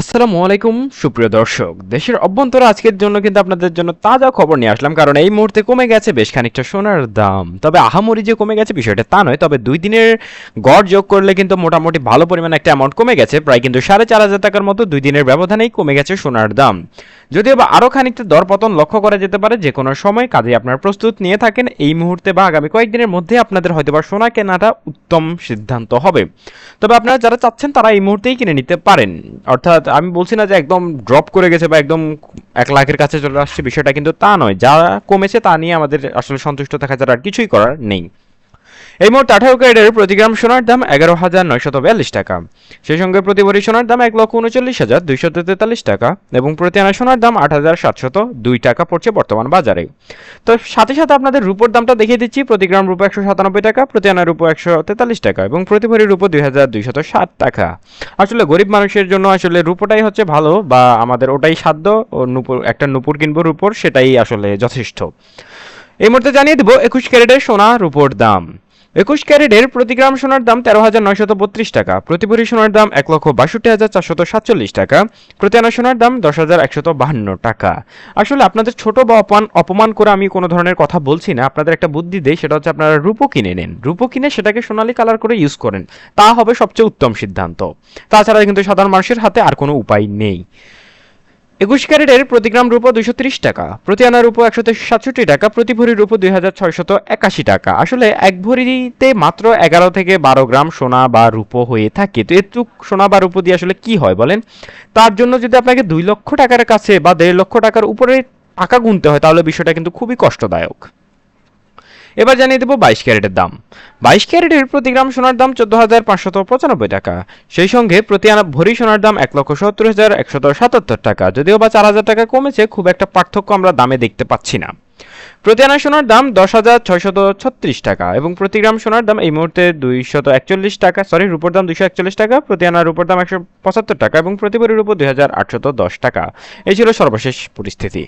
আসসালামু আলাইকুম, সুপ্রিয় দর্শক। দেশের অভ্যন্তরে আজকের জন্য কিন্তু আপনাদের জন্য তাজা খবর নিয়ে আসলাম, কারণ এই মুহূর্তে কমে গেছে বেশ খানিকটা সোনার দাম। তবে আহামরি যে কমে গেছে বিষয়টা তা নয়, তবে দুই দিনের গড় যোগ করলে কিন্তু মোটামুটি ভালো পরিমাণ একটা অ্যামাউন্ট কমে গেছে, প্রায় কিন্তু সাড়ে চার হাজার টাকার মতো দুই দিনের ব্যবধানেই কমে গেছে সোনার দাম। যদিও বা আরও খানিকটা দরপতন লক্ষ্য করা যেতে পারে, যে কোনো সময় কাজে আপনার প্রস্তুত নিয়ে থাকেন, এই মুহূর্তে বা আগামী কয়েকদিনের মধ্যে আপনাদের হয়তো বা সোনা কেনাটা উত্তম সিদ্ধান্ত হবে। তবে আপনারা যারা চাচ্ছেন তারা এই মুহূর্তেই কিনে নিতে পারেন। অর্থাৎ আমি বলছি না যে একদম ড্রপ করে গেছে বা একদম এক লাখের কাছে চলে আসছে বিষয়টা কিন্তু তা নয়। যা কমেছে তা নিয়ে আমাদের আসলে সন্তুষ্ট থাকা ছাড়া আর কিছুই করার নেই। এই মুহূর্তে আঠারো ক্যারেটের প্রতি গ্রাম সোনার দাম এগারো হাজার নয়শত বিয়াল্লিশ টাকা। সেই সঙ্গে প্রতি ভরি সোনার দাম এক লক্ষ উনচল্লিশ হাজার দুইশত তেতাল্লিশ টাকা এবং প্রতি আনা সোনার দাম আট হাজার সাতশত দুই টাকা পড়ছে বর্তমান বাজারে। তো সাথে সাথে আপনাদের রূপোর দামটা দেখিয়ে দিচ্ছি। প্রতি গ্রাম রূপো একশো সাতানব্বই টাকা, প্রতি আনা রূপো একশো তেতাল্লিশ টাকা এবং প্রতি ভরি রূপো দুই হাজার দুইশত ষাট টাকা। আসলে গরিব মানুষের জন্য আসলে রূপোটাই হচ্ছে ভালো বা আমাদের ওটাই সাধ্য, ও নুপুর, একটা নুপুর কিনবো রূপোর সেটাই আসলে যথেষ্ট। এই মুহূর্তে জানিয়ে দেবো একুশ ক্যারেটের সোনা রূপোর দাম। একুশ ক্যারেটের প্রতি গ্রাম সোনার দাম তেরো হাজার নয়শত বত্রিশ টাকা প্রতি ভরি সোনার দাম এক লক্ষ বাষট্টি হাজার চারশত সাতচল্লিশ টাকা প্রতি আনা সোনার দাম দশ হাজার একশত বাহান্ন টাকা। আসলে আপনাদের ছোট বা অপমান অপমান করে আমি কোনো ধরনের কথা বলছি না, আপনাদের একটা বুদ্ধি দেই, সেটা হচ্ছে আপনারা রূপো কিনে নেন। রূপো কিনে সেটাকে সোনালি কালার করে ইউজ করেন। তা হবে সবচেয়ে উত্তম সিদ্ধান্ত। তাছাড়া কিন্তু সাধারণ মানুষের হাতে আর কোনো উপায় নেই। একুশ ক্যারেটের প্রতি গ্রাম রূপো দুশো ত্রিশ টাকা, প্রতি আনা রূপো একশো সাতষট্টি টাকা, প্রতি ভরি রূপো দুই হাজার ছয়শত একাশি টাকা। আসলে এক ভরিতে মাত্র এগারো থেকে বারো গ্রাম সোনা বা রূপো হয়ে থাকে। তো এটু সোনা বা রূপো দিয়ে আসলে কি হয় বলেন? তার জন্য যদি আপনাকে দুই লক্ষ টাকার কাছে বা দেড় লক্ষ টাকার উপরে টাকা গুনতে হয়, তাহলে বিষয়টা কিন্তু খুবই কষ্টদায়ক। এবার জানিয়ে দেবো বাইশ ক্যারেটের দাম। বাইশ ক্যারেটের প্রতি গ্রাম সোনার দাম চোদ্দ হাজার পাঁচশত পঁচানব্বই টাকা। সেই সঙ্গে প্রতি আনা ভরি সোনার দাম এক লক্ষ সত্তর হাজার একশত সাতাত্তর টাকা। যদিও বা চার হাজার টাকা কমেছে, খুব একটা পার্থক্য আমরা দামে দেখতে পাচ্ছি না। প্রতি আনা সোনার দাম দশ হাজার ছয়শত ছত্রিশ টাকা এবং প্রতি গ্রাম সোনার দাম এই মুহূর্তে দুইশত একচল্লিশ টাকা সরি রুপোর দাম দুইশো একচল্লিশ টাকা, প্রতি আনা রুপোর দাম একশো পঁচাত্তর টাকা এবং প্রতি ভরির উপর দুই হাজার আটশত দশ টাকা। এই ছিল সর্বশেষ পরিস্থিতি।